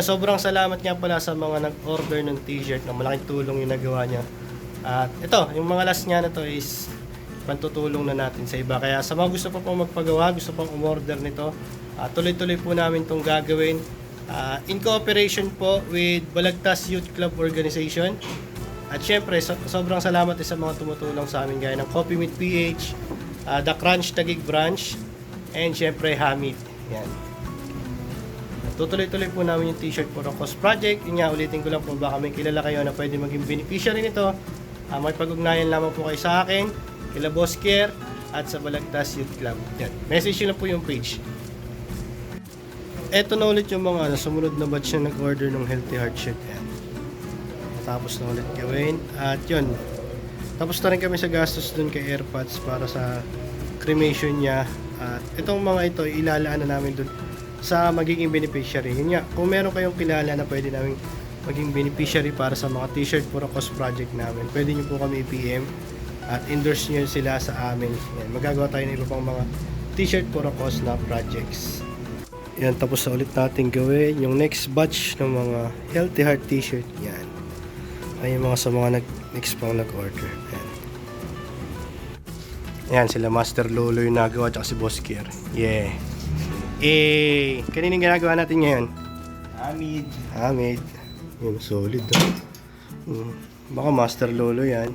Ayun, sobrang salamat nga pala sa mga nag-order ng t-shirt na malaking tulong yung nagawa niya. At ito, yung mga last niya na to is pantutulong na natin sa iba. Kaya sa mga gusto pa pong magpagawa, gusto pong umorder nito, ah, tuloy-tuloy po namin itong gagawin. Ah, in cooperation po with Balagtas Youth Club Organization. At syempre, so- sobrang salamat din sa mga tumutulong sa amin gaya ng Coffee with PH, ah, The Crunch Tagig Branch, and syempre Hamid. Yan. Tutuloy-tuloy po namin yung t-shirt for a cause project. Yun nga, ulitin ko lang po baka may kilala kayo na pwede maging beneficiary nito. Uh, may pag-ugnayan lamang po kayo sa akin, kila Boss Care, at sa Balagtas Youth Club. Yan. Message nyo lang po yung page. Eto na ulit yung mga ano, sumunod na batch na nag-order ng Healthy Heart Shirt. Yan. Tapos na ulit gawin. At yun, tapos na rin kami sa gastos dun kay AirPods para sa cremation niya. At itong mga ito, ilalaan na namin dun sa magiging beneficiary. Yun nga, kung meron kayong kilala na pwede namin maging beneficiary para sa mga t-shirt for a cause project namin, pwede nyo po kami i-PM at endorse nyo sila sa amin. Yan, magagawa tayo ng iba pang mga t-shirt for a cause na projects. Yan, tapos na ulit natin gawin yung next batch ng mga healthy heart t-shirt. Yan. Ay yung mga sa mga nag next pang nag-order. Yan. Yan, sila Master Lolo yung nagawa at si Boss Kier. Yeah. Eh, kaninong ginagawa natin ngayon? Amid. Hamid. Yun, solid. Oh. Mm. Baka Master Lolo yan.